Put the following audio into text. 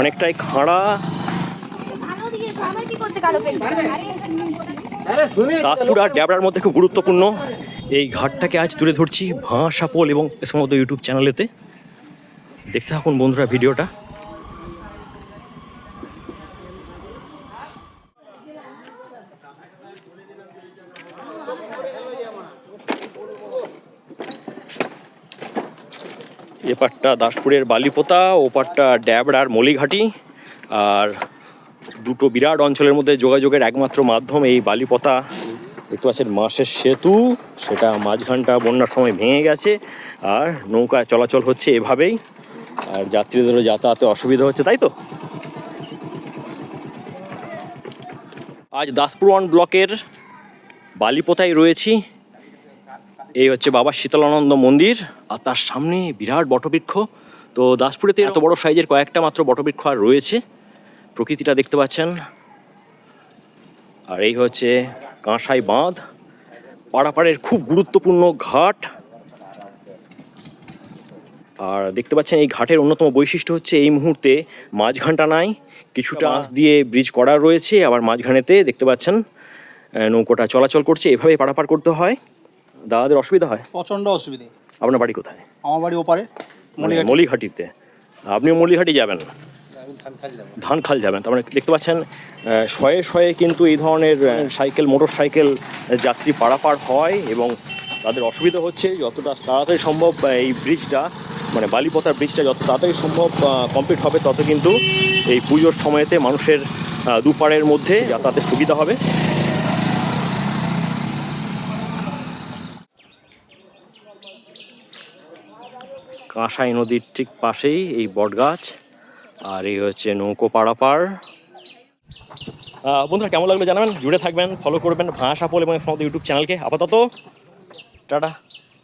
অনেকটাই খাড়া। আর ড্যাবরার মধ্যে খুব গুরুত্বপূর্ণ। এই ঘাটটাকে আজ তুলে ধরছি ভাষা পোল এবং এ সমস্ত ইউটিউব চ্যানেলেতে। দেখতে থাকুন বন্ধুরা ভিডিওটা। এপারটা দাসপুরের বালিপোতা, ওপারটা ড্যাবড়ার মলিঘাটি। আর দুটো বিরাট অঞ্চলের মধ্যে যোগাযোগের একমাত্র মাধ্যম এই বালিপোতা। দেখতে পাচ্ছেন মাসের সেতু, সেটা মাঝখানটা বন্যার সময় ভেঙে গেছে আর নৌকা চলাচল হচ্ছে এভাবেই। আর যাত্রীদেরও যাতায়াতে অসুবিধা হচ্ছে, তাই তো? আজ দাসপুর ওয়ান ব্লকের বালিপোতায় রয়েছি। এই হচ্ছে বাবা শীতলানন্দ মন্দির আর তার সামনে বিরাট বটবৃক্ষ। তো দাসপুরেতে এত বড় সাইজের কয়েকটা মাত্র বটবৃক্ষ আর রয়েছে প্রকৃতিটা দেখতে পাচ্ছেন। আর এই হচ্ছে কাঁসাই বাঁধ পাড়াপাড়ের খুব গুরুত্বপূর্ণ ঘাট। আর দেখতে পাচ্ছেন এই ঘাটের অন্যতম বৈশিষ্ট্য হচ্ছে এই মুহূর্তে মাঝখানটা নাই কিছুটা বাঁশ দিয়ে ব্রিজ করা রয়েছে আবার মাঝখানেতে দেখতে পাচ্ছেন নৌকোটা চলাচল করছে এভাবে পারাপার করতে হয়। দাদাদের অসুবিধা হয়? প্রচণ্ড অসুবিধে। আপনার বাড়ি কোথায়? আমার বাড়ি ওপারে মানে মলিঘাটি। মলিঘাটিতে আপনিও মলিঘাটি যাবেন? ধানখাল যাবেন। তার মানে দেখতে পাচ্ছেন শয়ে শয়ে কিন্তু এই ধরনের সাইকেল মোটর সাইকেল যাত্রী পারাপার হয় এবং তাদের অসুবিধা হচ্ছে যতটা তাড়াতাড়ি সম্ভব এই ব্রিজটা মানে বালিপথার ব্রিজটা যত তাড়াতাড়ি সম্ভব কমপ্লিট হবে তত কিন্তু এই পুজোর সময়তে মানুষের আহ, দুপাড়ের মধ্যে যাতায়াতের সুবিধা হবে। কাঁসাই নদীর ঠিক পাশেই এই বটগাছ, আর এই হচ্ছে নৌকো পাড়াপাড় বন্ধুরা, কেমন লাগল জানাবেন? জুড়ে থাকবেন ফলো করবেন, ভাষা পোল এবং ইউটিউব চ্যানেলকে আপাতত, টাটা।